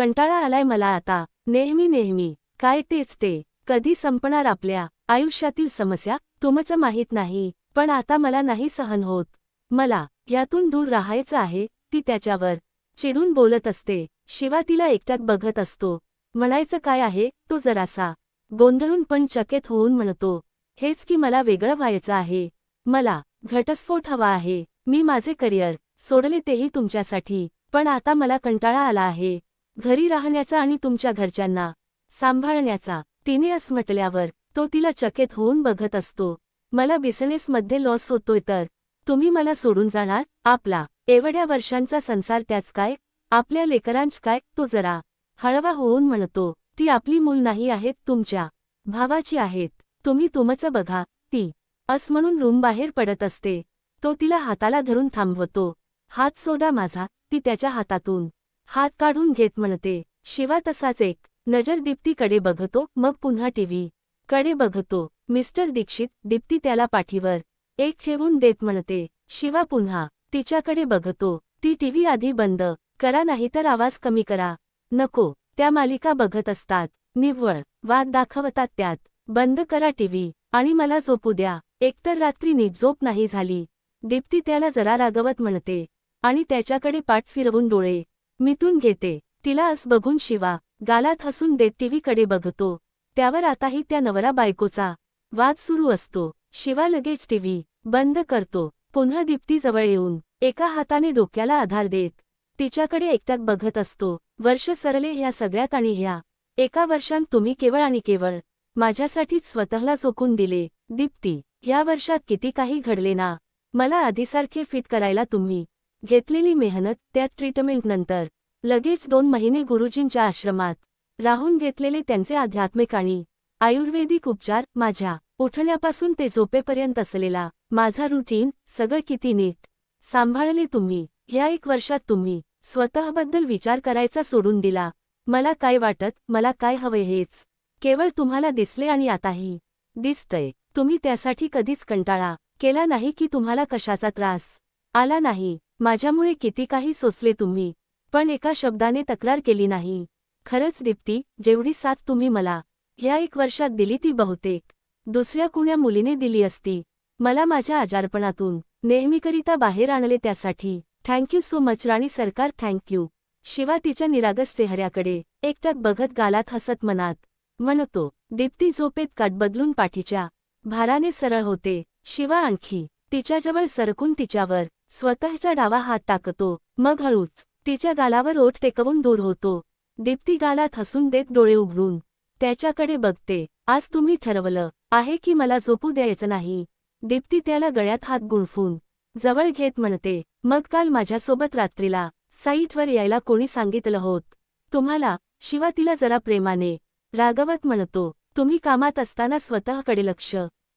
कंटाळा आलाय मला आता. नेहमी नेहमी. काय तेच ते. कधी संपणार आपल्या आयुष्यातील समस्या? तुमचं माहीत नाही. पण आता मला नाही सहन होत. मला यातून दूर राहायचं आहे. ती त्याच्यावर चिडून बोलत असते. शिवा तिला एकट्यात बघत असतो. म्हणायचं काय आहे? तो जरासा गोंधळून पण चकित होऊन म्हणतो हेच की मला वेगळं व्हायचं आहे. मला घटस्फोट हवा आहे. मी माझे करिअर सोडले तेही तुमच्यासाठी. पण आता मला कंटाळा आला आहे. घरी राहण्याचा आणि तुमच्या घरच्यांना सांभाळण्याचा. तिने अस म्हटल्यावर तो तिला चकित होऊन बघत असतो. मला बिझनेसमध्ये लॉस होतोय तर तुम्ही मला सोडून जाणार? आपला एवढ्या वर्षांचा संसार त्याच काय? आपल्या लेकरांच काय? तो जरा हळवा होऊन म्हणतो ती आपली मूल नाही आहेत तुमच्या भावाची आहेत. तुम्ही तुमचं बघा. ती अस म्हणून रूम बाहेर पडत असते. तो तिला हाताला धरून थांबवतो. हात सोडा माझा. ती त्याच्या हातातून हात काढून घेत म्हणते शिवा तसाच एक नजर दीप्तीकडे बघतो मग पुन्हा टीव्ही कडे बघतो. मिस्टर दीक्षित दीप्ती त्याला पाठीवर एक ठेवून देत म्हणते शिवा पुन्हा तिच्याकडे बघतो. ती टीव्ही आधी बंद करा नाहीतर आवाज कमी करा. नको त्या मालिका बघत असतात. निव्वळ वाद दाखवतात त्यात. बंद करा टीव्ही आणि मला झोपू द्या. एकतर रात्री नीट झोप नाही झाली. दीप्ती त्याला जरा रागवत म्हणते आणि त्याच्याकडे पाठ फिरवून डोळे मिटून घेते. तिला अस बघून शिवा. गालात हसून देत टीव्हीकडे बघतो. त्यावर आताही त्या नवरा बायकोचा वाद सुरू असतो. शिवा लगेच टीव्ही बंद करतो. पुन्हा दीप्तीजवळ येऊन एका हाताने डोक्याला आधार देत तिच्याकडे एकट्यात बघत असतो. वर्ष सरले ह्या सगळ्यात आणि ह्या एका वर्षांत तुम्ही केवळ आणि केवळ माझ्यासाठीच स्वतःला झोकून दिले. दीप्ती ह्या वर्षात किती काही घडले ना. मला आधीसारखे फिट करायला तुम्ही घेतलेली मेहनत त्या ट्रीटमेंटनंतर लगेच दोन महिने गुरुजींच्या आश्रमात राहून घेतलेले त्यांचे आध्यात्मिक आणि आयुर्वेदिक उपचार माझ्या उठण्यापासून ते झोपेपर्यंत असलेला माझा रुटीन सगळं किती नीट सांभाळले तुम्ही ह्या एक वर्षात तुम्ही स्वतःबद्दल विचार करायचा सोडून दिला. मला काय वाटत मला काय हवंय हेच केवळ तुम्हाला दिसले आणि आताही दिसतंय. तुम्ही त्यासाठी कधीच कंटाळा केला नाही की तुम्हाला कशाचा त्रास आला नाही. माझ्यामुळे किती काही सोसले तुम्ही पण एका शब्दाने तक्रार केली नाही. खरंच दीप्ती जेवढी साथ तुम्ही मला ह्या एक वर्षात दिली ती बहुतेक दुसऱ्या कुण्या मुलीने दिली असती. मला माझ्या आजारपणातून नेहमीकरिता बाहेर आणले त्यासाठी थँक्यू सो मच राणी सरकार थँक्यू. शिवा तिच्या निरागस चेहऱ्याकडे एकटक बघत गालात हसत मनात म्हणतो दीप्ती झोपेत काट बदलून पाठीच्या भाराने सरळ होते. शिवा आणखी तिच्याजवळ सरकून तिच्यावर स्वतःचा डावा हात टाकतो मग हळूच तिच्या गालावर ओठ टेकवून दूर होतो. दीप्ती गालात हसून देत डोळे उघडून त्याच्याकडे बघते आज तुम्ही ठरवलं आहे की मला झोपू द्यायचं नाही. दीप्ती त्याला गळ्यात हात गुंफून जवळ घेत म्हणते मग काल माझ्यासोबत रात्रीला साईटवर यायला कोणी सांगितलं होत? तुम्हाला शिवा तिला जरा प्रेमाने रागवत म्हणतो तुम्ही कामात असताना स्वतःकडे लक्ष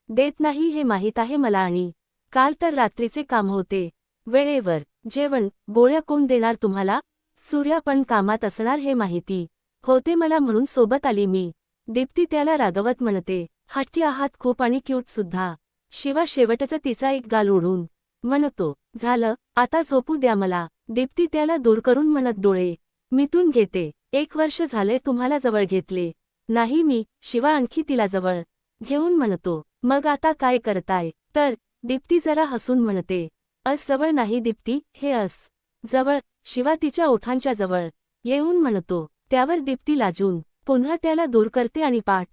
देत नाही हे माहीत आहे मला आणि काल तर रात्रीचे काम होते. वेळेवर जेवण गोळ्या कोण देणार तुम्हाला? सूर्या पण कामात असणार हे माहिती. होते मला म्हणून सोबत आली मी. दीप्ती त्याला रागवत म्हणते. हट्टी आहात खूप आणि क्यूट सुद्धा. शिवा शेवटचं तिचा एक गाल ओढून म्हणतो झालं आता झोपू द्या मला. दीप्ती त्याला दूर करून म्हणत डोळे. मिटून घेते. एक वर्ष झाले तुम्हाला जवळ घेतले. नाही मी शिवा आणखी तिला जवळ घेऊन म्हणतो मग आता काय करताय? तर दीप्ती जरा हसून म्हणते अस जवळ नाही दीप्ती हे अस. जवळ शिवा तिच्या ओठांच्या जवळ. येऊन म्हणतो त्यावर दीप्ती लाजून पुन्हा त्याला दूर करते आणि पाठ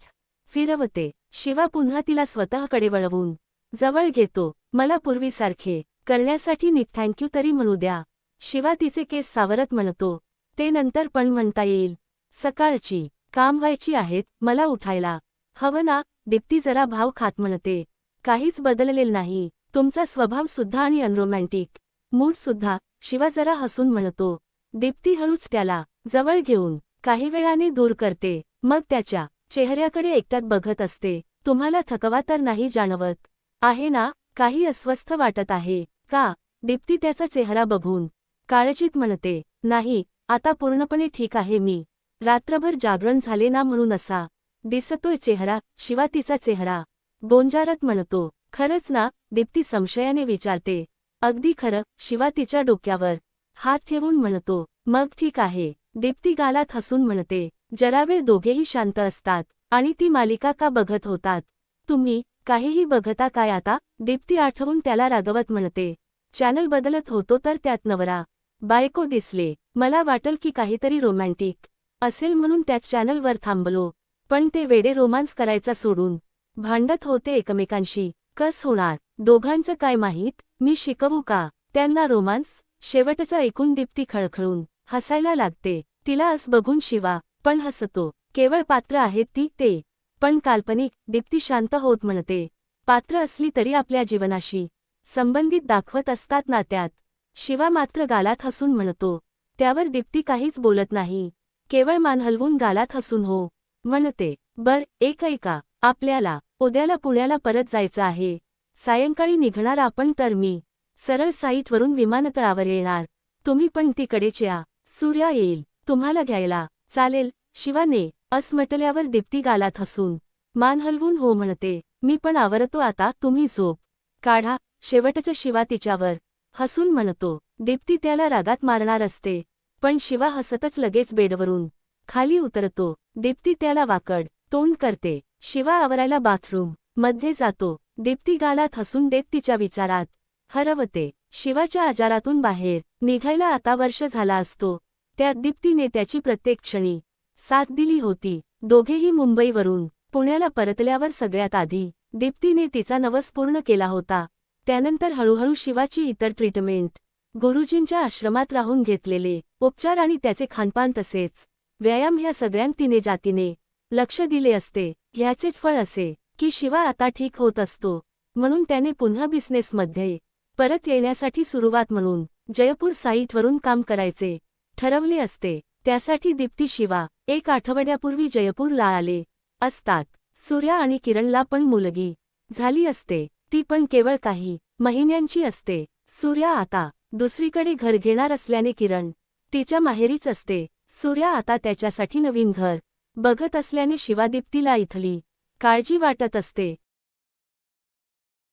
फिरवते. शिवा पुन्हा तिला स्वतःकडे वळवून जवळ घेतो मला पूर्वीसारखे करण्यासाठी नीट थँक्यू तरी म्हणू द्या. शिवा तिचे केस सावरत म्हणतो ते नंतर पण म्हणता येईल. सकाळची काम व्हायची आहेत मला उठायला. हवं ना दीप्ती जरा भाव खात म्हणते. काहीच बदललेलं नाही. तुमचा स्वभाव सुद्धा आणि अनरोमॅन्टिक मूड सुद्धा शिवा जरा हसून म्हणतो. दीप्ती हळूच त्याला जवळ घेऊन काही वेळाने दूर करते. मग त्याच्या चेहऱ्याकडे एकट्यात बघत असते. तुम्हाला थकवा तर नाही जाणवत. आहे ना? काही अस्वस्थ वाटत आहे. का? दीप्ती त्याचा चेहरा बघून काळजीत म्हणते. नाही आता पूर्णपणे ठीक आहे मी. रात्रभर जागरण झाले ना म्हणून असा दिसतोय चेहरा. शिवा तिचा चेहरा गोंजारत म्हणतो खरंच ना दीप्ती संशयाने विचारते. अगदी खरं शिवा तिच्या डोक्यावर हात ठेवून म्हणतो. मग ठीक आहे. दीप्ती गालात हसून म्हणते. जरा वेळ दोघेही शांत असतात आणि ती मालिका का बघत होतात? तुम्ही काहीही बघता काय आता? दीप्ती आठवून त्याला रागवत म्हणते. चॅनल बदलत होतो तर त्यात नवरा बायको दिसले. मला वाटल की काहीतरी रोमॅन्टिक असेल म्हणून त्याच चॅनलवर थांबलो. पण ते वेडे रोमांस करायचा सोडून भांडत होते एकमेकांशी. कस होणार? दोघांचं काय माहीत? मी शिकवू का? त्यांना रोमांस? शेवटचा ऐकून दीप्ती खळखळून हसायला लागते. तिला अस बघून शिवा पण हसतो. केवळ पात्र आहेत ती ते. पण काल्पनिक दीप्ती शांत होत म्हणते. पात्र असली तरी आपल्या जीवनाशी संबंधित दाखवत असतात ना त्यात. शिवा मात्र गालात हसून म्हणतो. त्यावर दीप्ती काहीच बोलत नाही. केवळ मान हलवून गालात हसून हो म्हणते. बर एक ऐका. आपल्याला उद्याला पुण्याला परत जायचं आहे. सायंकाळी निघणार आपण तर मी. सरळ साईटवरून विमानतळावर येणार. तुम्ही पण तिकडेच या सूर्या येईल. तुम्हाला घ्यायला. चालेल. शिवाने अस म्हटल्यावर गालात हसून. मान हलवून हो म्हणते. मी पण आवरतो आता तुम्ही झोप. काढा. शेवटच्या शिवा तिच्यावर. हसून म्हणतो. दीप्ती त्याला रागात मारणार असते. पण शिवा हसतच लगेच बेडवरून. खाली उतरतो. दीप्ती त्याला वाकड. तोंड करते. शिवा आवरायला बाथरूम. मध्ये जातो. दीप्ती गालात हसून देत तिच्या विचारात. हरवते. शिवाच्या आजारातून बाहेर. निघायला आता वर्ष झाला असतो. त्यात दीप्तीने त्याची प्रत्येक क्षणी साथ दिली होती. दोघेही मुंबईवरून पुण्याला परतल्यावर सगळ्यात आधी दीप्तीने तिचा नवस पूर्ण केला होता. त्यानंतर हळूहळू शिवाची इतर ट्रीटमेंट गुरुजींच्या आश्रमात राहून घेतलेले उपचार आणि त्याचे खानपान तसेच व्यायाम ह्या सगळ्यां तिने जातीने लक्ष दिले असते. ह्याचेच फळ असे की शिवा आता ठीक होत असतो. म्हणून त्याने पुन्हा बिझनेसमध्ये परत येण्यासाठी सुरुवात म्हणून जयपूर साईटवरून काम करायचे. ठरवले असते. त्यासाठी दीप्ती शिवा एक आठवड्यापूर्वी जयपूरला आले. असतात. सूर्या आणि किरणला पण मुलगी. झाली असते. ती पण केवळ काही महिन्यांची असते. सूर्या आता दुसरीकडे घर घेणार असल्याने किरण तिच्या माहेरीच असते. सूर्या आता त्याच्यासाठी नवीन घर बघत असल्याने शिवादीप्तीला इथली काळजी वाटत असते.